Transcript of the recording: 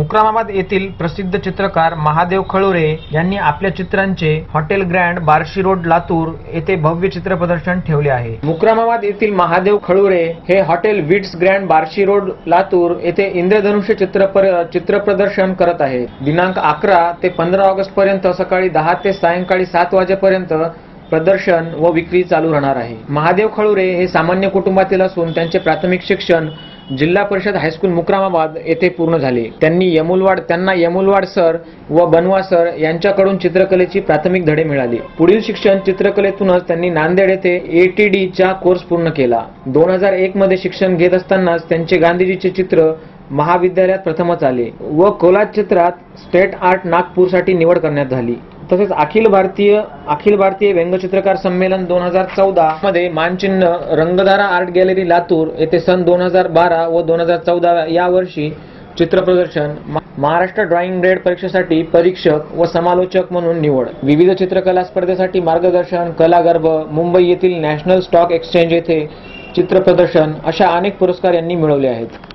मुक्रामाबाद येथील प्रसिद्ध चित्रकार महादेव खळुरे यांनी आपल्या चित्रांचे hotel grand Barshi road Latur येथे भव्य चित्र प्रदर्शन ठेवले आहे. मुक्रामाबाद येथील महादेव खळुरे हे hotel Vits grand Barshi road Latur येथे इंद्रधनुष्य चित्र चित्र प्रदर्शन करत आहे. दिनांक अकरा ते पंधरा ऑगस्ट पर्यंत सकाळी दहा ते सायंकाळी सात वाजेपर्यंत प्रदर्शन व विक्री चालू राहणार आहे. महादेव खळुरे हे सामान्य कुटुंबातील असून त्यांचे प्राथमिक शिक्षण जिल्हा परिषद हायस्कूल मुक्रामाबाद येथे पूर्ण झाले. त्यांनी यमुलवाड त्यांना यमुलवाड सर व बनवा सर यांच्याकडून चित्रकलेची प्राथमिक धडे मिळाली. पुढील शिक्षण चित्रकलेतूनच त्यांनी नांदेड येथे एटीडी चा कोर्स पूर्ण केला. दोन हजार एक मध्ये शिक्षण घेत असतानाच त्यांचे गांधीजीचे चित्र महाविद्यालयात प्रथमच आले व कोलाज चित्रात स्टेट आर्ट नागपूरसाठी निवड करण्यात झाली. तसेच अखिल भारतीय अखिल भारतीय व्यंगचित्रकार संमेलन दोन हजार चौदा मध्ये मानचिन्ह रंगधारा आर्ट गॅलरी लातूर येथे सन दोन हजार बारा व दोन हजार चौदा या वर्षी चित्र प्रदर्शन महाराष्ट्र ड्रॉइंग ग्रेड परीक्षेसाठी परीक्षक व समालोचक म्हणून निवड. विविध चित्रकला स्पर्धेसाठी मार्गदर्शन कलागर्भ मुंबई येथील नॅशनल स्टॉक एक्सचेंज येथे चित्र प्रदर्शन अशा अनेक पुरस्कार यांनी मिळवले आहेत.